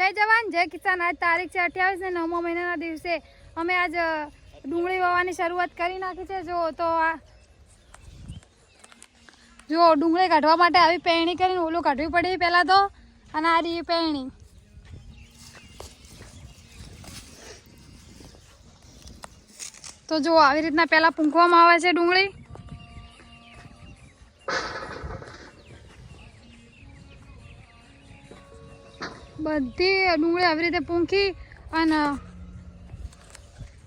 જય જવાન, જય કિસાન. આજ તારીખ છે અઠ્યાવીસ ને નવમા મહિનાના દિવસે અમે આજ ડુંગળી વાવવાની શરૂઆત કરી નાખી છે. જો, તો આ જો, ડુંગળી કાઢવા માટે આવી પહેણી કરીને ઓલું કાઢવી પડી પહેલાં તો, અને આ રહી પહેણી તો જો, આવી રીતના પહેલાં પૂંખવામાં આવે છે ડુંગળી. બધી ડુંગળી આવી રીતે પૂંખી અને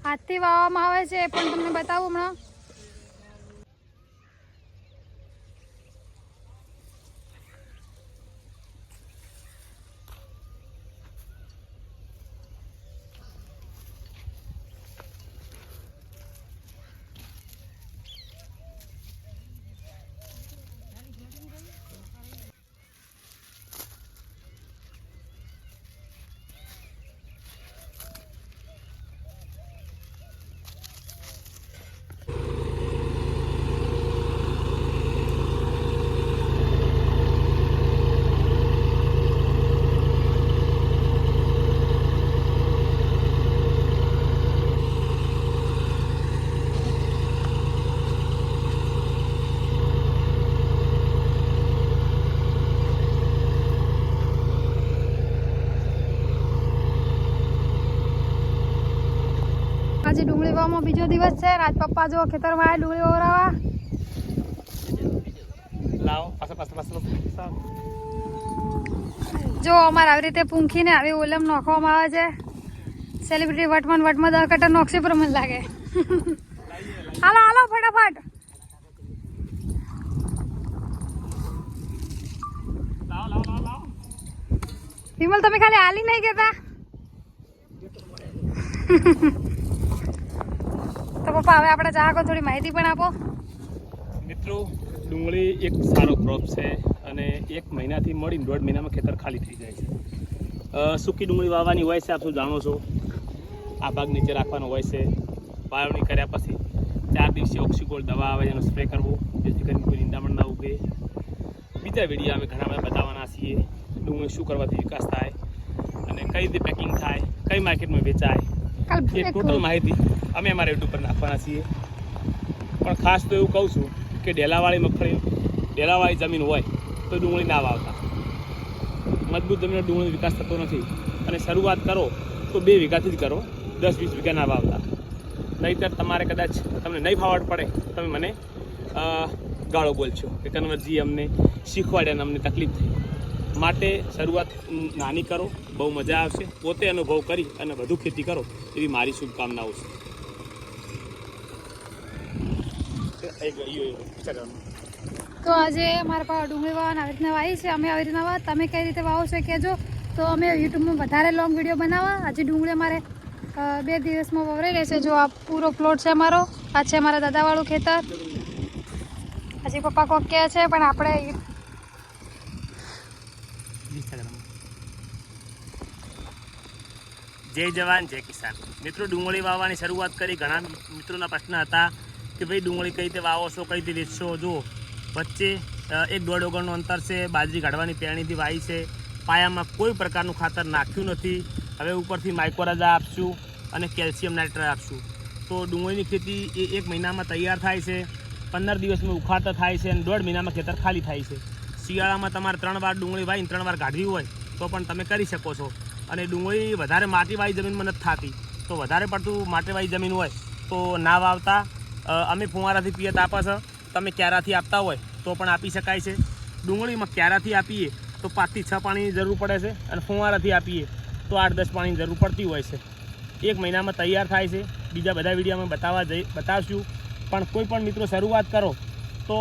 હાથથી વાવવામાં આવે છે, એ પણ તમને બતાવું હમણાં. આજે ડુંગળી વાવવામાં બીજો દિવસ છે. રાજ પપ્પા જો ખેતરમાં આવ્યા ડુંગળી વાવરાવા. લાવો પાછા પાછા પાછા જો અમારે આવી રીતે પૂંખીને આવી ઓલમ નાખવામાં આવે છે. સેલિબ્રિટી વટમાં વટમાં દસ કટર નોખશે પર મને લાગે. હાલો હાલો ફટાફટ. વિમલ તમે ખાલી હાલી નહીં કહેતા? તો પપ્પા હવે આપણા ચાહકો થોડી માહિતી પણ આપો. મિત્રો ડુંગળી એક સારો ક્રોપ છે અને એક મહિનાથી મળીને દોઢ મહિનામાં ખેતર ખાલી થઈ જાય છે. સૂકી ડુંગળી વાવવાની હોય છે આપ શું જાણો છો? આ ભાગ નીચે રાખવાનો હોય છે. વાવણી કર્યા પછી ચાર દિવસે ઓક્સિગોલ્ડ દવા આવે એનો સ્પ્રે કરવો જેથી કરીને કોઈ નિંદામણ ના ઉગે. બીજા વીડિયો અમે ઘણા બધા બતાવવાના છીએ ડુંગળી શું કરવાથી વિકાસ થાય અને કઈ રીતે પેકિંગ થાય કઈ માર્કેટમાં વેચાય. એ એક ટોટલ માહિતી અમે અમારા યુટ્યુબ પર નાખવાના છીએ. પણ ખાસ તો એવું કહું છું કે ડેલાવાળી મગફળી, ડેલાવાળી જમીન હોય તો ડુંગળી ના વાવતા. મજબૂત જમીનનો ડુંગળી વિકાસ થતો નથી. અને શરૂઆત કરો તો બે વીઘાથી જ કરો, દસ વીસ વીઘા ના વાવતા. નહીંતર તમારે કદાચ તમને નહીં ફાવટ પડે, તમે મને ગાળો બોલશો કે કન્વરજી અમને શીખવાડ્યા અને અમને તકલીફ થઈ માટે શરૂઆત નાની કરો, બહુ મજા આવશે. પોતે અનુભવ કરી અને વધુ ખેતી કરો એવી મારી શુભકામનાઓ છે. તો આજે મારા પાસે ડુંગળી વાવવાના આવી રીતના વાવી છે. અમે આવી રીતના વાવ. તમે કઈ રીતે વાવો છો કહેજો. તો અમે યુટ્યુબમાં વધારે લોંગ વીડિયો બનાવવા. આજે ડુંગળી અમારે બે દિવસમાં વવરાઈ રહેશે. જો આ પૂરો પ્લોટ છે અમારો. આ છે અમારા દાદાવાળું ખેતર. હજી પપ્પા કોક કહે છે, પણ આપણે જય જવાન, જય કિસાન. મિત્રો, ડુંગળી વાવવાની શરૂઆત કરી. ઘણા મિત્રોના પ્રશ્ન હતા. કે ભાઈ ડુંગળી કઈ રીતે વાવો છો, કઈ રીતે વેચશો જો વચ્ચે એક દોઢ ઓગણનું અંતર છે, બાજરી કાઢવાની પેણીથી વાવી છે. પાયામાં કોઈ પ્રકારનું ખાતર નાખ્યું નથી. હવે ઉપરથી માઇકોરાજા આપશું અને કેલ્શિયમ નાઇટ્રેટ આપશું. તો ડુંગળીની ખેતી એ એક મહિનામાં તૈયાર થાય છે. પંદર દિવસમાં ઉખાડતા થાય છે અને દોઢ મહિનામાં ખેતર ખાલી થાય છે. શિયાળામાં તમારે ત્રણ વાર ડુંગળી વાવીને ત્રણ વાર કાઢવી હોય, તો પણ તમે કરી શકો છો. અને ડુંગળી વધારે માટીવાળી જમીનમાં નથી થતી. તો વધારે પડતું માટીવાળી જમીન હોય, તો ના વાવતા. અમે ફુવારાથી પિયત આપે છે. તમે ક્યારાથી આપતા હોય તો પણ આપી શકાય છે. ડુંગળીમાં ક્યારાથી આપીએ તો પાંચથી છ પાણીની જરૂર પડે છે અને ફુવારાથી આપીએ તો આઠ દસ પાણીની જરૂર પડતી હોય છે. એક મહિનામાં તૈયાર થાય છે. બીજા બધા વીડિયો બતાવવા જઈ, બતાવશું. પણ કોઈ પણ મિત્રો શરૂઆત કરો તો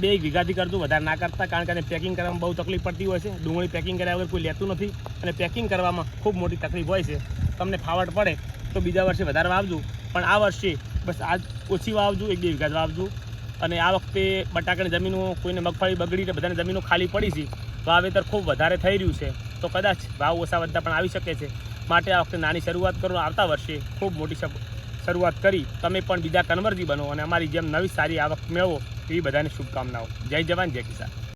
બે એક વીઘાથી કરજો વધારે ના કરતા. કારણ કે એને પેકિંગ કરવામાં બહુ તકલીફ પડતી હોય છે. ડુંગળી પેકિંગ કર્યા વગર કોઈ લેતું નથી અને પેકિંગ કરવામાં ખૂબ મોટી તકલીફ હોય છે. તમને ફાવટ પડે તો બીજા વર્ષે વધારે વાવજો. પણ આ વર્ષે બસ આજ ઓછી વાવજો, એક બે વીઘા વાવજો. અને આ વખતે બટાકાની જમીનો કોઈને મગફળી બગડી તો બધાની જમીનો ખાલી પડી છે. વાવેતર ખૂબ વધારે થઈ રહ્યું છે. તો કદાચ ભાવ ઓછા વધતા પણ આવી શકે છે. માટે આ વખતે નાની શરૂઆત કરો. આવતા વર્ષે ખૂબ મોટી શરૂઆત કરી. તમે પણ બીજા કન્વર્જી બનો અને અમારી જેમ નવી સારી આવક મેળવો. એવી બધાને શુભકામનાઓ. જય જવાન, જય કિસાન.